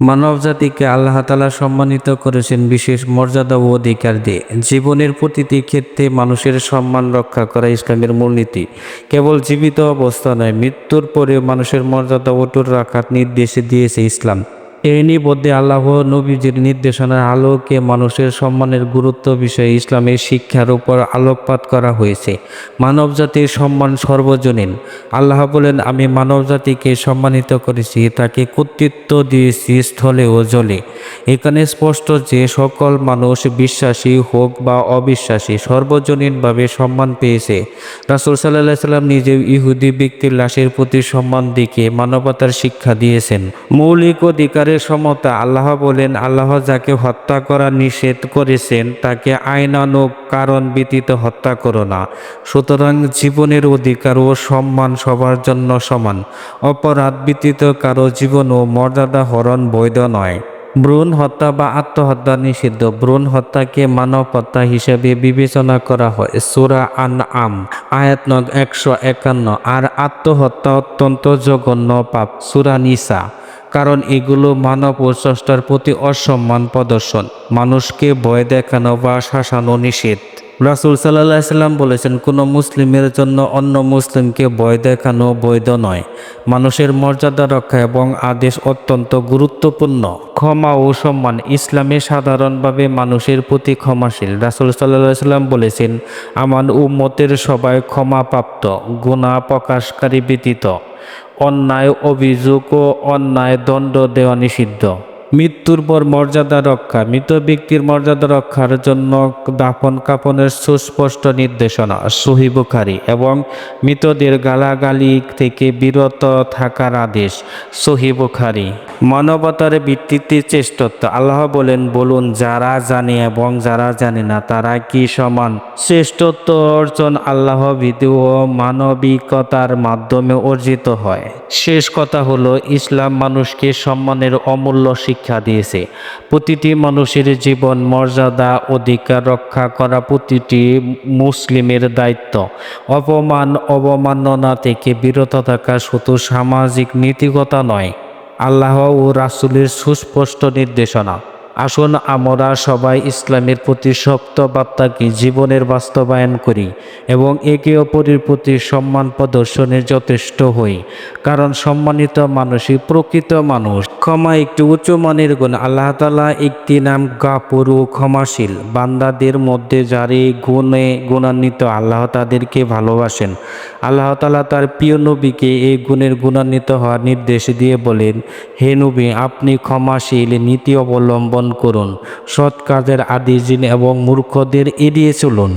মানব জাতিকে আল্লাহ তালা সম্মানিত করেছেন বিশেষ মর্যাদা ও অধিকার দিয়ে। জীবনের প্রতিটি ক্ষেত্রে মানুষের সম্মান রক্ষা করা ইসলামের মূলনীতি। কেবল জীবিত অবস্থা নয়, মৃত্যুর পরেও মানুষের মর্যাদা অটুট রাখার নির্দেশ দিয়েছে ইসলাম। এই নিবদ্ধে আল্লাহ নবীজির নির্দেশনার আলোকে মানুষের সম্মানের গুরুত্ব বিষয়ে ইসলামের শিক্ষার উপর আলোকপাত করা হয়েছে। মানবজাতির সম্মান সর্বজনীন। আল্লাহ বলেন, আমি মানবজাতিকে সম্মানিত করেছি, তাকে কর্তৃত্ব দিয়েছি স্থলে ও জলে। এখানে স্পষ্ট যে সকল মানুষ বিশ্বাসী হোক বা অবিশ্বাসী, সর্বজনীনভাবে সম্মান পেয়েছে। রাসুল সাল্লাহ সাল্লাম নিজেও ইহুদি ব্যক্তির লাশের প্রতি সম্মান দিকে মানবতার শিক্ষা দিয়েছেন। মৌলিক অধিকারের সমতা, আল্লাহ বলেন, আল্লাহ যাকে হত্যা করা নিষেধ করেছেন, তাকে আইনানুক কারণ ব্যতীত হত্যা করো না। সুতরাং জীবনের অধিকার ও সম্মান সবার জন্য সমান। অপরাধ ব্যতীত কারও জীবন ও মর্যাদা হরণ বৈধ নয়। ভ্রূণ হত্যা বা আত্মহত্যা নিষিদ্ধ। ভ্রূণ হত্যাকে মানব হত্যা হিসেবে বিবেচনা করা হয়। সুরা আন আম আয়াত নং একশো একান্ন। আর আত্মহত্যা অত্যন্ত জঘন্য পাপ, সুরা নিসা। কারণ এগুলো মানব ও স্রষ্টার প্রতি অসম্মান প্রদর্শন। মানুষকে ভয় দেখানো বা শাসানো নিষেধ। রাসুল সাল্লাহ সাল্লাম বলেছেন, কোনো মুসলিমের জন্য অন্য মুসলিমকে ভয় দেখানো বৈধ নয়। মানুষের মর্যাদা রক্ষা এবং আদেশ অত্যন্ত গুরুত্বপূর্ণ। ক্ষমা ও সম্মান ইসলামে সাধারণভাবে মানুষের প্রতি ক্ষমাশীল। রাসুল সাল্লাহ সাল্লাম বলেছেন, আমার উম্মতের সবাই ক্ষমাপ্রাপ্ত গুণা প্রকাশকারী ব্যতীত। অন্যায় অভিযোগ ও অন্যায় দণ্ড দেওয়া নিষিদ্ধ। মৃত্যুর পর মর্যাদা রক্ষা, মৃত ব্যক্তির মর্যাদা রক্ষার জন্য দাফন কাপনের সুস্পষ্ট নির্দেশনা সহিবুখারি এবং মৃতদের গালাগালি থেকে বিরত থাকার আদেশ সহিবুখারি মানবতার ভিত্তিতে চেষ্টত্ব আল্লাহ বলেন, বলুন, যারা জানে এবং যারা জানে না, তারা কি সমান? শ্রেষ্ঠত্ব অর্জন আল্লাহ ভীতি ও মানবিকতার মাধ্যমে অর্জিত হয়। শেষ কথা হলো, ইসলাম মানুষকে সম্মানের অমূল্য শিক্ষা দিয়েছে। প্রতিটি মানুষের জীবন মর্যাদা, অধিকার রক্ষা করা প্রতিটি মুসলিমের দায়িত্ব। অপমান, অবমাননা থেকে বিরত থাকা শুধু সামাজিক নীতিগতা নয়, আল্লাহ ও রাসুলের সুস্পষ্ট নির্দেশনা। আসুন আমরা সবাই ইসলামের প্রতি শক্ত বার্তাকে জীবনের বাস্তবায়ন করি এবং একে অপরের প্রতি সম্মান প্রদর্শনের যথেষ্ট হই। কারণ সম্মানিত মানুষই প্রকৃত মানুষ। ক্ষমা একটি উচ্চ মানের গুণ। আল্লাহ তালা একটি নাম গাপুর ও ক্ষমাশীল। বান্দাদের মধ্যে যারা গুণে গুণান্বিত, আল্লাহ তাদেরকে ভালোবাসেন। আল্লাহ তালা তার প্রিয় নবীকে এই গুণের গুণান্বিত হওয়ার নির্দেশ দিয়ে বলেন, হে নবী, আপনি ক্ষমাশীল, নীতি অবলম্বন করুন। সৎ কাজের আদি জিন এবং মূর্খদের এড়িয়ে চলুন।